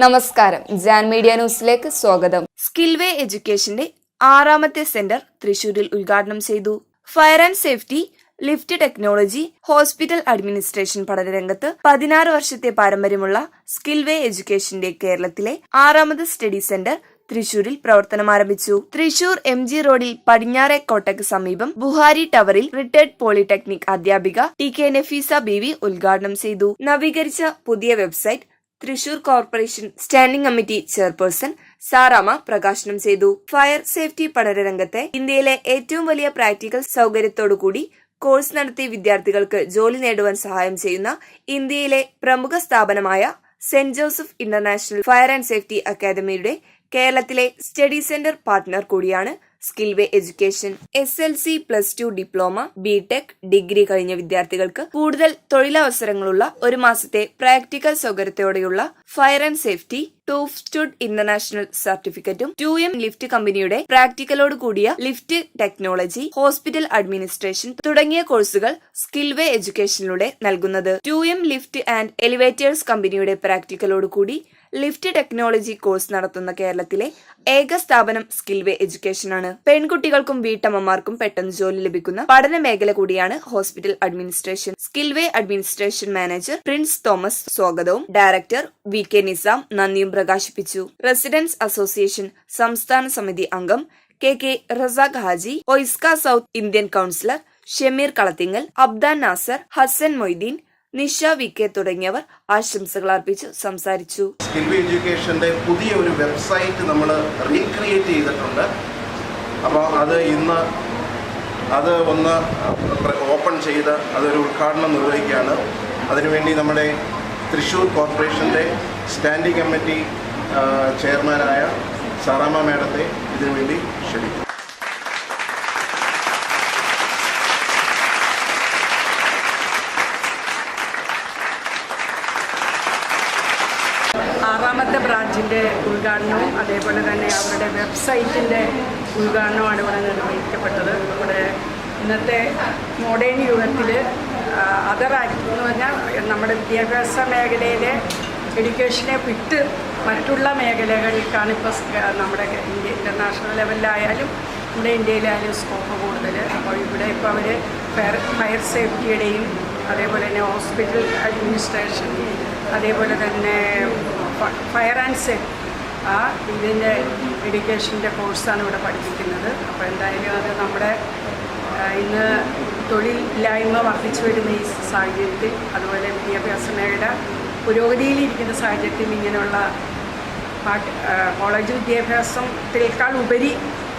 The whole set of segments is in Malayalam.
നമസ്കാരം. ജാൻ മീഡിയ ന്യൂസിലേക്ക് സ്വാഗതം. സ്കിൽവേ എഡ്യൂക്കേഷന്റെ ആറാമത്തെ സെന്റർ തൃശൂരിൽ ഉദ്ഘാടനം ചെയ്തു. Fire and safety lift technology hospital administration പഠനരംഗത്ത് പതിനാറ് വർഷത്തെ പാരമ്പര്യമുള്ള സ്കിൽവേ എഡ്യൂക്കേഷന്റെ കേരളത്തിലെ ആറാമത് സ്റ്റഡി സെന്റർ തൃശൂരിൽ പ്രവർത്തനം ആരംഭിച്ചു. തൃശൂർ എം ജി റോഡിൽ പടിഞ്ഞാറെ കോട്ടയ്ക്ക് സമീപം ബുഹാരി ടവറിൽ റിട്ടയർഡ് പോളിടെക്നിക് അധ്യാപിക T K Nafeesa B V ഉദ്ഘാടനം ചെയ്തു. നവീകരിച്ച പുതിയ website Thrissur corporation standing committee chairperson Sarama പ്രകാശനം ചെയ്തു. ഫയർ സേഫ്റ്റി പഠനരംഗത്തെ ഇന്ത്യയിലെ ഏറ്റവും വലിയ പ്രാക്ടിക്കൽ സൗകര്യത്തോടുകൂടി കോഴ്സ് നടത്തി വിദ്യാർത്ഥികൾക്ക് ജോലി നേടുവാൻ സഹായം ചെയ്യുന്ന ഇന്ത്യയിലെ പ്രമുഖ സ്ഥാപനമായ Saint Joseph international fire and safety അക്കാദമിയുടെ കേരളത്തിലെ സ്റ്റഡി സെന്റർ പാർട്ട്ണർ കൂടിയാണ് Skillway education S L C plus two diploma B Tech degree കഴിഞ്ഞ വിദ്യാർത്ഥികൾക്ക് കൂടുതൽ തൊഴിലവസരങ്ങളുള്ള ഒരു മാസത്തെ പ്രാക്ടിക്കൽ സൗകര്യത്തോടെയുള്ള ഫയർ ആൻഡ് സേഫ്റ്റി ടൂഫ് സ്റ്റുഡ് ഇന്റർനാഷണൽ സർട്ടിഫിക്കറ്റും ടു എം ലിഫ്റ്റ് കമ്പനിയുടെ പ്രാക്ടിക്കലോട് കൂടിയ ലിഫ്റ്റ് ടെക്നോളജി ഹോസ്പിറ്റൽ അഡ്മിനിസ്ട്രേഷൻ തുടങ്ങിയ കോഴ്സുകൾ സ്കിൽവേ എഡ്യൂക്കേഷനിലൂടെ നൽകുന്നത്. Two M lift and elevators കമ്പനിയുടെ പ്രാക്ടിക്കലോട് കൂടി ലിഫ്റ്റ് ടെക്നോളജി കോഴ്സ് നടത്തുന്ന കേരളത്തിലെ ഏക സ്ഥാപനം സ്കിൽവേ എഡ്യൂക്കേഷൻ ആണ്. പെൺകുട്ടികൾക്കും വീട്ടമ്മമാർക്കും പെട്ടെന്ന് ജോലി ലഭിക്കുന്ന പഠന മേഖല കൂടിയാണ് hospital administration Skillway administration manager Prince Thomas സ്വാഗതവും. ഡയറക്ടർ വി കെ നിസാം നന്ദിയും പ്രകാശിപ്പിച്ചു. റെസിഡൻസ് അസോസിയേഷൻ സംസ്ഥാന സമിതി അംഗം K K Razak Haji. OISCA South Indian councillor Shameer Kalathingal Abdan Nasar Hasan Moideen Nisha V K തുടങ്ങിയവർ ആശംസകൾ അർപ്പിച്ചു സംസാരിച്ചു. സ്കിൽവി എഡ്യൂക്കേഷന്റെ പുതിയ ഒരു വെബ്സൈറ്റ് നമ്മൾ റീക്രിയേറ്റ് ചെയ്തിട്ടുണ്ട്. അപ്പോൾ അത് ഇന്ന് അത് ഒന്ന് ഓപ്പൺ ചെയ്ത് അതൊരു ഉദ്ഘാടനം നിർവഹിക്കുകയാണ്. അതിനുവേണ്ടി നമ്മുടെ തൃശ്ശൂർ കോർപ്പറേഷന്റെ സ്റ്റാൻഡിംഗ് കമ്മിറ്റി ചെയർമാനായ സാറാമ മേഡത്തെ ഇതിനുവേണ്ടി ക്ഷണിക്കും ആറാമത്തെ ബ്രാഞ്ചിന്റെ ഉദ്ഘാടനവും അതേപോലെ തന്നെ അവരുടെ വെബ്സൈറ്റിന്റെ ഉദ്ഘാടനവുമാണ് ഇവിടെ നിർവഹിക്കപ്പെട്ടത്. ഇവിടെ ഇന്നത്തെ മോഡേൺ യുഗത്തിൽ അതർ എന്ന് പറഞ്ഞാൽ നമ്മുടെ വിദ്യാഭ്യാസ മേഖലയിലെ എഡ്യൂക്കേഷനെ വിട്ട് മറ്റുള്ള മേഖലകൾക്കാണ് ഇപ്പോൾ നമ്മുടെ ഇന്ത്യ ഇന്റർനാഷണൽ ലെവലിലായാലും നമ്മുടെ ഇന്ത്യയിലായാലും സ്കോപ്പ് കൂടുതൽ. അപ്പോൾ ഇവിടെ ഇപ്പോൾ അവർ ഫയർ ഫയർ സേഫ്റ്റിയുടെയും അതേപോലെ തന്നെ ഹോസ്പിറ്റൽ അഡ്മിനിസ്ട്രേഷൻ അതേപോലെ തന്നെ ഫയർ ആൻഡ് സേഫ്റ്റി ആ ഇതിന്റെ എഡ്യൂക്കേഷന്റെ കോഴ്സാണ് ഇവിടെ പഠിപ്പിക്കുന്നത്. അപ്പോൾ എന്തായാലും അത് നമ്മുടെ ഇന്ന് തൊഴിലില്ലായ്മ വർദ്ധിച്ചു വരുന്ന ഈ സാഹചര്യത്തിൽ അതുപോലെ വിദ്യാഭ്യാസ മേഖല പുരോഗതിയിലിരിക്കുന്ന സാഹചര്യത്തിൽ ഇങ്ങനെയുള്ള കോളേജ് വിദ്യാഭ്യാസത്തിനേക്കാൾ ഉപരി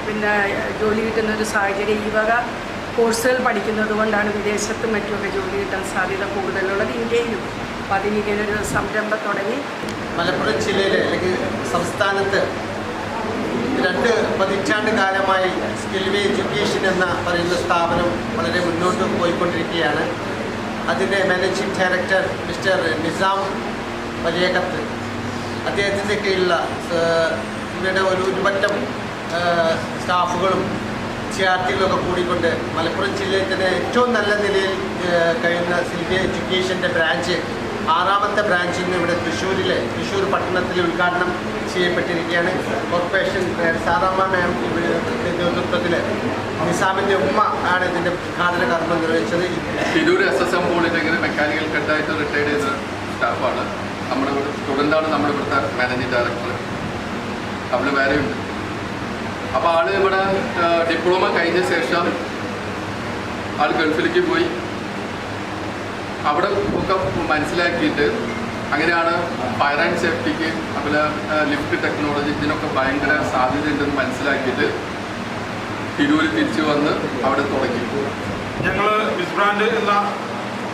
പിന്നെ ജോലി കിട്ടുന്ന ഒരു സാഹചര്യം ഈ വക കോഴ്സുകൾ പഠിക്കുന്നത് കൊണ്ടാണ് വിദേശത്തും മറ്റുമൊക്കെ ജോലി കിട്ടാൻ സാധ്യത കൂടുതലുള്ളത് ഇന്ത്യയിലും. അപ്പോൾ അതിനിങ്ങനൊരു സംരംഭം തുടങ്ങി. മലപ്പുറം ജില്ലയിലെ അല്ലെങ്കിൽ സംസ്ഥാനത്ത് രണ്ട് പതിറ്റാണ്ട് കാലമായി സ്കിൽവേ എഡ്യൂക്കേഷൻ എന്ന പറയുന്ന സ്ഥാപനം വളരെ മുന്നോട്ട് പോയിക്കൊണ്ടിരിക്കുകയാണ്. അതിന്റെ managing director mister Nizam Valiyakath. അദ്ദേഹത്തിന്റെ കീഴിലുള്ള ഇവരുടെ ഒരു ഒരുപറ്റം സ്റ്റാഫുകളും വിദ്യാർത്ഥികളൊക്കെ കൂടിക്കൊണ്ട് മലപ്പുറം ജില്ലയിൽ തന്നെ ഏറ്റവും നല്ല നിലയിൽ കഴിയുന്ന സിൽവിയ എഡ്യൂക്കേഷന്റെ ബ്രാഞ്ച് ആറാമത്തെ ബ്രാഞ്ച് ഇന്ന് ഇവിടെ തൃശ്ശൂരിലെ തൃശ്ശൂർ പട്ടണത്തിൽ ഉദ്ഘാടനം ചെയ്യപ്പെട്ടിരിക്കുകയാണ്. കോർപ്പറേഷൻ സാറാമ്മ മാം നേതൃത്വത്തിൽ നിസാമിന്റെ ഉമ്മ ആണ് ഇതിന്റെ ഉദ്ഘാടന കർമ്മം നിർവഹിച്ചത്. Tirur S S M polytechnic mechanical കെട്ടായിട്ട് retired ചെയ്ത സ്റ്റാഫാണ് നമ്മുടെ ഇവിടെ സ്റ്റുഡന്റാണ് നമ്മുടെ ഇവിടുത്തെ മാനേജിംഗ് ഡയറക്ടർ അവൾ വേറെയുണ്ട്. അപ്പോൾ ആൾ ഇവിടെ ഡിപ്ലോമ കഴിഞ്ഞ ശേഷം ആൾ ഗൾഫിലേക്ക് പോയി. അവിടെ ഒക്കെ മനസ്സിലാക്കിയിട്ട് അങ്ങനെയാണ് ഫയർ ആൻഡ് സേഫ്റ്റിക്ക് അതുപോലെ ലിഫ്റ്റ് ടെക്നോളജി ഇതിനൊക്കെ ഭയങ്കര സാധ്യതയുണ്ടെന്ന് മനസ്സിലാക്കിയിട്ട് തിരൂര് തിരിച്ചു വന്ന് അവിടെ തുടങ്ങി. ഞങ്ങൾ ബിസ്ബ്രാൻഡ് എന്ന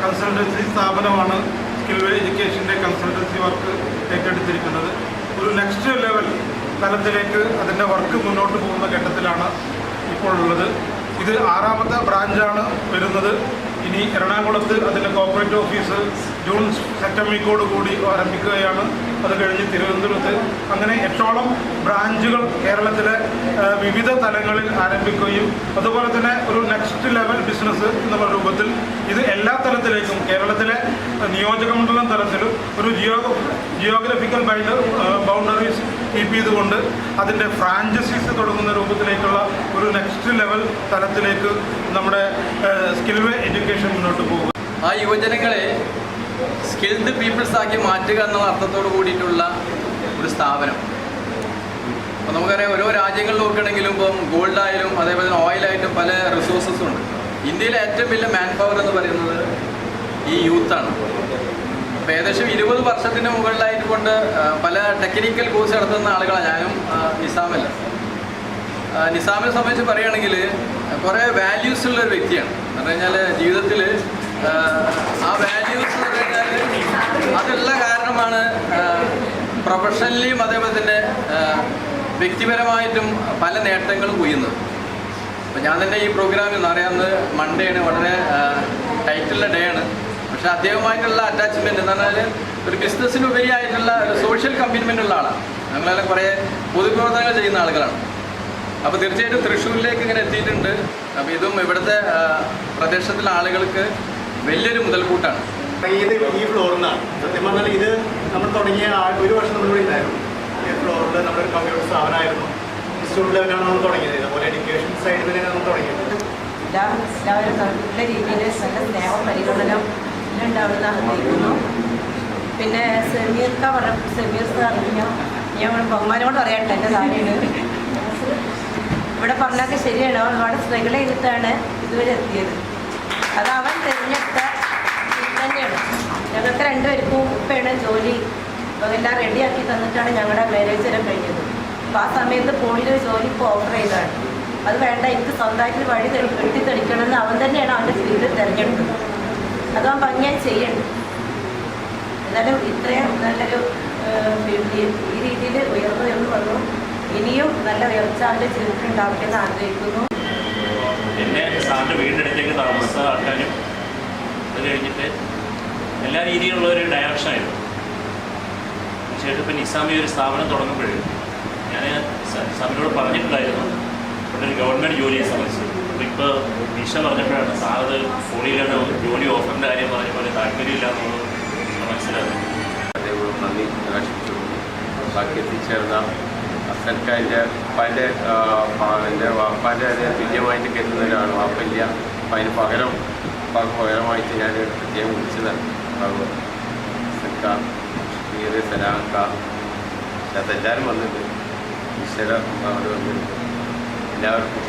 കൺസൾട്ടൻസി സ്ഥാപനമാണ് സ്കിൽ എഡ്യൂക്കേഷന്റെ കൺസൾട്ടൻസി വർക്ക് ഏറ്റെടുത്തിരിക്കുന്നത്. ഒരു നെക്സ്റ്റ് ലെവൽ തലത്തിലേക്ക് അതിന്റെ വർക്ക് മുന്നോട്ട് പോകുന്ന ഘട്ടത്തിലാണ് ഇപ്പോൾ ഉള്ളത് ഇത് ആറാമത്തെ ബ്രാഞ്ചാണ് വരുന്നത്. ഇനി എറണാകുളത്ത് അതിന്റെ കോർപ്പറേറ്റ് ഓഫീസ് ജൂൺ സെപ്റ്റംബർ വീക്കോട് കൂടി ആരംഭിക്കുകയാണ്. അത് കഴിഞ്ഞ് തിരുവനന്തപുരത്ത് അങ്ങനെ എട്ടോളം ബ്രാഞ്ചുകൾ കേരളത്തിലെ വിവിധ തലങ്ങളിൽ ആരംഭിക്കുകയും അതുപോലെ തന്നെ ഒരു നെക്സ്റ്റ് ലെവൽ ബിസിനസ് എന്നുള്ള രൂപത്തിൽ ഇത് എല്ലാ തലത്തിലേക്കും കേരളത്തിലെ നിയോജക മണ്ഡലം തലത്തിലും ഒരു geo geographical bind boundaries keep ചെയ്തുകൊണ്ട് അതിന്റെ ഫ്രാഞ്ചൈസീസ് തുടങ്ങുന്ന രൂപത്തിലേക്കുള്ള ഒരു നെക്സ്റ്റ് ലെവൽ തലത്തിലേക്ക് നമ്മുടെ സ്കിൽവേ എഡ്യൂക്കേഷൻ മുന്നോട്ട് പോകും. ആ യുവജനങ്ങളെ സ്കിൽഡ് പീപ്പിൾസ് ആക്കി മാറ്റുക എന്ന അർത്ഥത്തോട് കൂടിയിട്ടുള്ള ഒരു സ്ഥാപനം. അപ്പോൾ നമുക്കറിയാം ഓരോ രാജ്യങ്ങളിൽ നോക്കുകയാണെങ്കിലും ഇപ്പം ഗോൾഡായാലും അതേപോലെ ഓയിലായിട്ടും പല റിസോഴ്സസും ഉണ്ട്. ഇന്ത്യയിലെ ഏറ്റവും വലിയ മാൻ പവർ എന്ന് പറയുന്നത് ഈ യൂത്താണ് അപ്പോൾ ഏകദേശം ഇരുപത് വർഷത്തിന് മുകളിലായിട്ട് കൊണ്ട് പല ടെക്നിക്കൽ കോഴ്സ് നടത്തുന്ന ആളുകളാണ്. ഞാനും നിസാമല്ല നിസാമിനെ സംബന്ധിച്ച് പറയുകയാണെങ്കിൽ കുറേ വാല്യൂസ് ഉള്ള ഒരു വ്യക്തിയാണ്. എന്ന് കഴിഞ്ഞാൽ ജീവിതത്തിൽ ആ വാല്യൂസ് എന്ന് പറഞ്ഞാൽ അതുള്ള കാരണമാണ് പ്രൊഫഷണലിയും അതേപോലെ തന്നെ വ്യക്തിപരമായിട്ടും പല നേട്ടങ്ങളും കൊയ്യുന്നത്. അപ്പോൾ ഞാൻ തന്നെ ഈ പ്രോഗ്രാമിൽ അറിയാവുന്നത് മൺഡേ ആണ്. വളരെ ടൈറ്റുള്ള ഡേ ആണ്. പക്ഷേ അദ്ദേഹവുമായിട്ടുള്ള അറ്റാച്ച്മെന്റ് എന്ന് പറഞ്ഞാൽ ഒരു ബിസിനസ്സിന് ഉപരിയായിട്ടുള്ള ഒരു സോഷ്യൽ കമ്മിറ്റ്മെന്റ് ഉള്ള ആളാണ്. ഞങ്ങളെല്ലാം കുറേ പൊതുപ്രവർത്തനങ്ങൾ ചെയ്യുന്ന ആളുകളാണ്. അപ്പോൾ തീർച്ചയായിട്ടും തൃശ്ശൂരിലേക്ക് ഇങ്ങനെ എത്തിയിട്ടുണ്ട്. അപ്പോൾ ഇതും ഇവിടുത്തെ പ്രദേശത്തിലെ ആളുകൾക്ക് വലിയൊരു മുതൽക്കൂട്ടാണ്. ഇത് ഈ ഫ്ലോറിൽ നിന്നാണ് സത്യം പറഞ്ഞാൽ ഇത് നമ്മൾ തുടങ്ങിയ ഒരു വർഷം നമ്മളിവിടെ ഉണ്ടായിരുന്നു ഈ ഫ്ലോറിൽ നമ്മളൊരു കമ്പ്യൂട്ടർ സ്ഥാപനമായിരുന്നു. ഇൻസ്റ്റിറ്റ്യൂട്ട് ലെവലാണ് നമ്മൾ തുടങ്ങിയത്. അതുപോലെ എഡ്യൂക്കേഷൻ സൈഡിൽ തന്നെയാണ് നമ്മൾ തുടങ്ങിയത്. എല്ലാം എല്ലാവരും നല്ല രീതിയിൽ നല്ല സ്നേഹം പരിഗണനം എല്ലാം ഉണ്ടാവുന്ന ആഗ്രഹിക്കുന്നു. പിന്നെ സെമീർക്ക പറഞ്ഞ സെമീർ സാറിഞ്ഞ ഞാൻ ബഹുമാനോട് പറയട്ടെ എന്റെ കാര്യമാണ് ഇവിടെ പറഞ്ഞൊക്കെ ശരിയാണ്. അവൻ ഒരുപാട് സ്ട്രഗിൾ ചെയ്തിട്ടാണ് ഇതുവരെ എത്തിയത്. അത് അവൻ തിരഞ്ഞെടുത്ത തന്നെയാണ്. ഞങ്ങൾക്ക് രണ്ടുപേർക്കും ഉപ്പയാണ് ജോലി. എല്ലാം റെഡിയാക്കി തന്നിട്ടാണ് ഞങ്ങളുടെ മാരേജ് വരെ കഴിഞ്ഞത്. അപ്പോൾ ആ സമയത്ത് ഒരു ജോലി ഇപ്പോൾ ഓഫർ ചെയ്തതാണ്. അത് വേണ്ട എനിക്ക് സ്വന്തമായിട്ട് വഴി തെളി വെട്ടിത്തെളിക്കണമെന്ന് അവൻ തന്നെയാണ് അവന്റെ ഫീൽഡ് തിരഞ്ഞെടുത്തത്. അത് ഭംഗിയായി ചെയ്യുന്നുണ്ട് എന്നാലും ഇത്രയും നല്ലൊരു ഈ രീതിയിൽ ഉയർന്നു എന്ന് വന്നു. ഇനിയും നല്ല ഉയർച്ച അവന്റെ ജീവിതത്തിൽ ഉണ്ടാവട്ടെ എന്ന് ആഗ്രഹിക്കുന്നു. എന്നെ സാറിന്റെ വീടിനടുത്തേക്ക് താമസമാക്കാനും അത് കഴിഞ്ഞിട്ട് എല്ലാ രീതിയിലുള്ള ഒരു ഡയറക്ഷനായിരുന്നു തീർച്ചയായിട്ടും ഇപ്പം നിസാമി ഒരു സ്ഥാപനം തുടങ്ങുമ്പോൾ ഞാൻ സാറിനോട് പറഞ്ഞിട്ടുണ്ടായിരുന്നു. ഇവിടെ ഒരു ഗവൺമെന്റ് ജോലിയെ സംബന്ധിച്ച്. ഇപ്പോൾ നിഷ പറഞ്ഞപ്പോഴാണ് സാറത് ഫോണിലാണ് ജോലി ഓഫറിന്റെ കാര്യം പറഞ്ഞപ്പോൾ താല്പര്യമില്ല എന്നുള്ളത് മനസ്സിലാക്കുന്നത് അതേപോലെ നന്ദി പ്രകാശിപ്പിച്ചുകൊണ്ട് ബാക്കി എത്തിച്ചേർന്ന അസൽക്കാരുടെ ഉപ്പാന്റെ എന്റെ വാപ്പാന്റെ അതിനെ തുല്യമായിട്ട് കരുതുന്നവരാണ്. വാപ്പില്ല അപ്പം അതിന് പകരം ഉപ്പാക്ക് പകരമായിട്ട് ഞാൻ പ്രത്യേകം വിളിച്ചതാണ് ബാബു അസൽക്ക ഷീർ സലാക്ക അതെല്ലാവരും വന്നിട്ട് ഈശ്വര അവിടെ വന്നിട്ട് എല്ലാവർക്കും